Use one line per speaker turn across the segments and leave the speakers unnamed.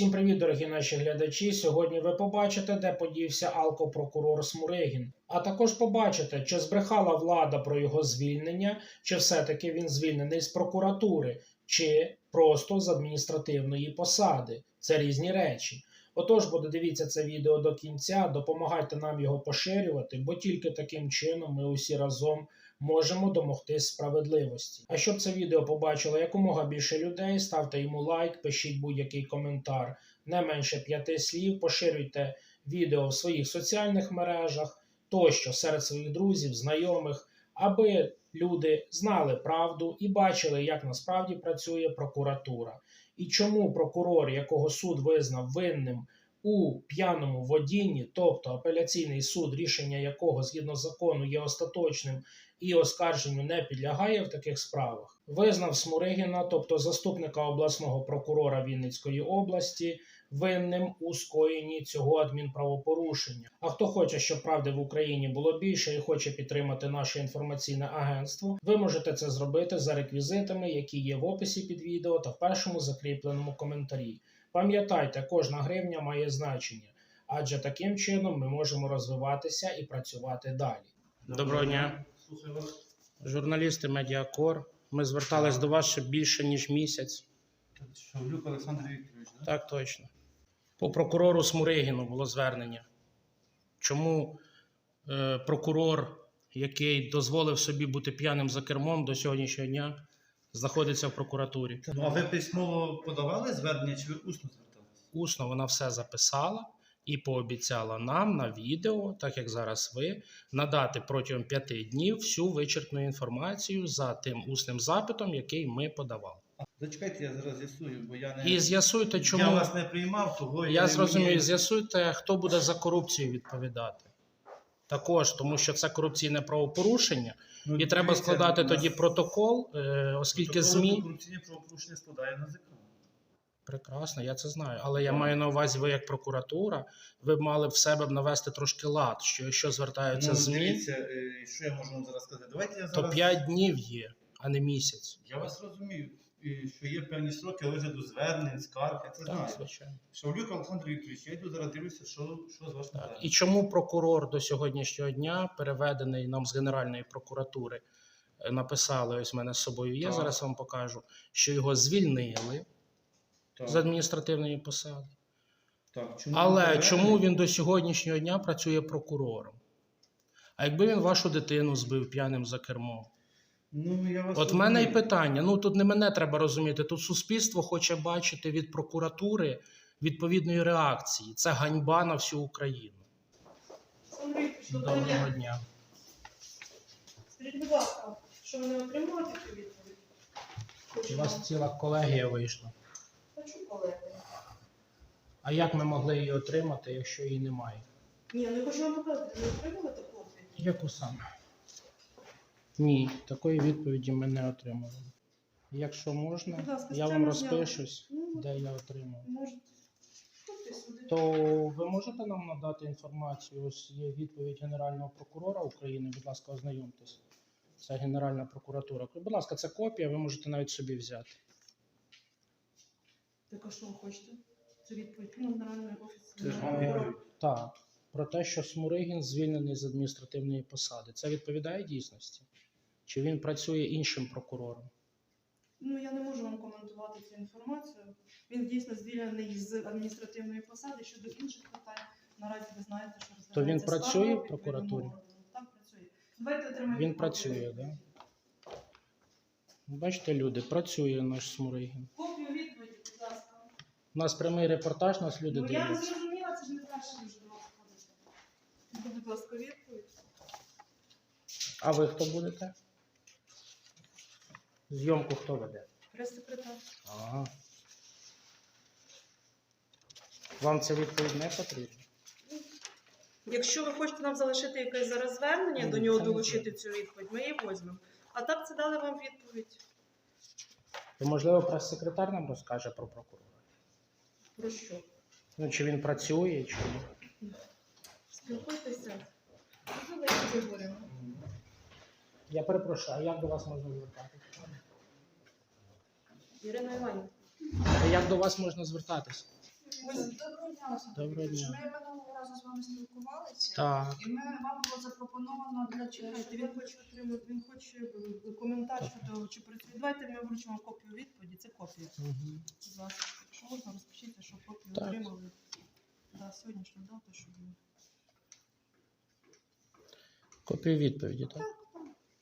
Усім привіт, дорогі наші глядачі. Сьогодні ви побачите, де подівся алкопрокурор Смуригін. А також побачите, чи збрехала влада про його звільнення, чи все-таки він звільнений з прокуратури, чи просто з адміністративної посади. Це різні речі. Отож, буде дивіться це відео до кінця, допомагайте нам його поширювати, бо тільки таким чином ми усі разом можемо домогтись справедливості. А щоб це відео побачило якомога більше людей, ставте йому лайк, пишіть будь-який коментар, не менше п'яти слів, поширюйте відео в своїх соціальних мережах тощо серед своїх друзів, знайомих, аби люди знали правду і бачили, як насправді працює прокуратура. І чому прокурор, якого суд визнав винним у п'яному водінні, тобто апеляційний суд, рішення якого згідно закону є остаточним і оскарженню не підлягає в таких справах, визнав Смуригіна, тобто заступника обласного прокурора Вінницької області, винним у скоєнні цього адмінправопорушення. А хто хоче, щоб правди в Україні було більше і хоче підтримати наше інформаційне агентство, ви можете це зробити за реквізитами, які є в описі під відео та в першому закріпленому коментарі. Пам'ятайте, кожна гривня має значення, адже таким чином ми можемо розвиватися і працювати далі. Доброго дня. Журналісти Медіакор. Ми звертались до вас ще більше ніж місяць.
Шавлюк Олександр Вікторович, да?
Так точно. По прокурору Смуригіну було звернення. Чому е, прокурор, який дозволив собі бути п'яним за кермом до сьогоднішнього дня, знаходиться в прокуратурі?
Ну, а ви письмово подавали звернення чи ви усно зверталися?
Усно вона все записала і пообіцяла нам на відео, так як зараз ви, надати протягом п'яти днів всю вичерпну інформацію за тим усним запитом, який ми подавали.
Зачекайте, я зараз з'ясую, бо я не
І з'ясуйте, чому
я вас не приймав, того
я зрозумію,
мені-
з'ясуйте, хто буде за корупцію відповідати. Також, тому що це корупційне правопорушення,
Ну,
і треба
дивіться,
складати
у нас
тоді протокол, е, оскільки
протоколи
ЗМІ.
корупційні правопорушення складає НАЗК.
Прекрасно, я це знаю. Але я маю на увазі, ви як прокуратура, ви б мали в себе б навести трошки лад, що якщо звертаються
Ну,
ЗМІ,
дивіться, е, що я можу вам зараз сказати? Давайте я
то
зараз...
5 днів є, а не місяць.
Я вас розумію, що є певні строки розгляду звернень, скарг, я це
Так,
знаю.
звичайно.
Шавлюк Олександр Вікторович, я йду зараз дивлюся, що, що з вашим
Так. І чому прокурор до сьогоднішнього дня, переведений нам з Генеральної прокуратури, е, написали, ось в мене з собою є,
Так.
зараз вам покажу, що його звільнили
Так,
з адміністративної посади.
так. Чому
Але чому він до сьогоднішнього дня працює прокурором? А якби він вашу дитину збив п'яним за кермом?
Ну, я вас
От в мене і
розумію.
питання. Ну тут не мене треба розуміти. Тут суспільство хоче бачити від прокуратури відповідної реакції. Це ганьба на всю Україну.
Доброго
Доброго
дня.
дня.
Скажіть, будь ласка, що ви не отримали цю відповідь?
У вас ціла колегія вийшла.
Хочу колеги.
А як ми могли її отримати, якщо її немає?
Ні, ну я хочу вам показати, ви отримали таку відповідь?
Яку саме? Ні, такої відповіді ми не отримали. Якщо можна,
Будь ласка,
я вам
зняли.
розпишусь,
Ну,
де я отримав.
можете. Ходьте сюди.
То ви можете нам надати інформацію? Ось є відповідь Генерального прокурора України. Будь ласка, ознайомтесь. Це Генеральна прокуратура. Будь ласка, це копія, ви можете навіть собі взяти.
Так а що ви хочете? Це відповідь ну, Генеральної офісу.
Це ж вам
Генерального
відповідь.
Так, про те, що Смуригін звільнений з адміністративної посади. Це відповідає дійсності? Чи він працює іншим прокурором?
Ну, я не можу вам коментувати цю інформацію. Він дійсно звільнений з адміністративної посади. Щодо інших питань, наразі ви знаєте, що
То він працює в прокуратурі?
Так, працює. Давайте отримаємо
Він працює,
відповіді.
Бачите, люди, працює наш Смуригін.
Копію відповіді, будь ласка.
У нас прямий репортаж, нас люди
Ну, я не зрозуміла, це ж не перше. Ну, Будь ласка, відповідь.
А ви хто будете? Зйомку хто веде?
Прес-секретар.
Ага. Вам ця відповідь не потрібна?
Якщо ви хочете нам залишити якесь зараз звернення, до нього
це
долучити цю відповідь, ми її візьмемо. А так це дали вам відповідь.
То, можливо, прес-секретар нам розкаже про прокурора.
Про що?
Ну, чи він працює, чи ні.
Спілкуйтеся. Говоримо.
Я перепрошую, а як до вас можна звертатися?
Ірина Іванівна.
Як до вас можна звертатися?
Доброго дня, Олександр
Доброго дня.
Ми минулого разу з вами спілкувалися,
Так.
і ми вам було запропоновано для чого.
Чекайте, він хоче отримати, він хоче е, коментар щодо чи працює. Давайте ми вручимо копію відповіді. Це копія.
Мгм.
Будь ласка, якщо можна розпишіться, що копію
Так.
отримали на сьогоднішню дату, щоб
Копію відповіді, так?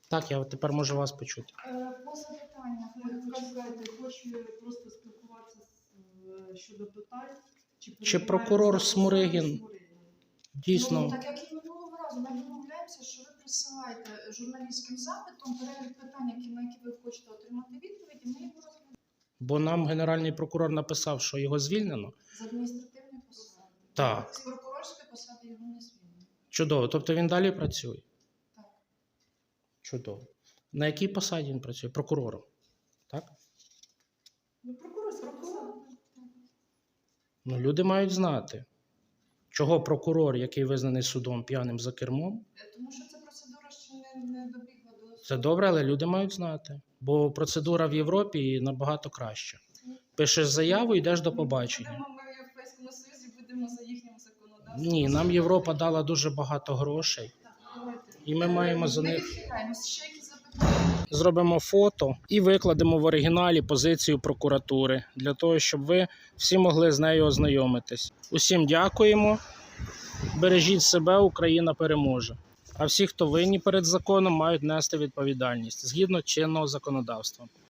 Так, я тепер можу вас почути.
Е, По запитаннях ми
Ну,
почекайте.
Почекайте, хоче просто спілкуватися з, е, щодо питань. Чи,
Чи прокурор Смуригін?
Смуригін?
Ну, так як і минулого разу, ми домовляємося, що ви присилаєте журналістським запитом перелік питань, які, на які ви хочете отримати відповіді, ми його розглядаємо
бо нам генеральний прокурор написав, що його звільнено.
з адміністративної посади.
Так.
З прокурорської посади його не звільнено.
Чудово. Тобто він далі працює.
Так.
Чудово. На якій посаді він працює? Прокурором. Так?
Ну, прокурорська посада.
Ну, люди мають знати, чого прокурор, який визнаний судом п'яним за кермом,
Е, Тому що ця процедура ще не, не добігла до
це добре, але люди мають знати. Бо процедура в Європі набагато краща. Пишеш заяву, йдеш до побачення.
Ми в Європейському Союзі, будемо за їхнім законодавством.
Ні, нам Європа дала дуже багато грошей, і ми маємо за них.
Ще?
Зробимо фото і викладемо в оригіналі позицію прокуратури для того, щоб ви всі могли з нею ознайомитись. Усім дякуємо. Бережіть себе, Україна переможе. А всі, хто винні перед законом, мають нести відповідальність згідно чинного законодавства.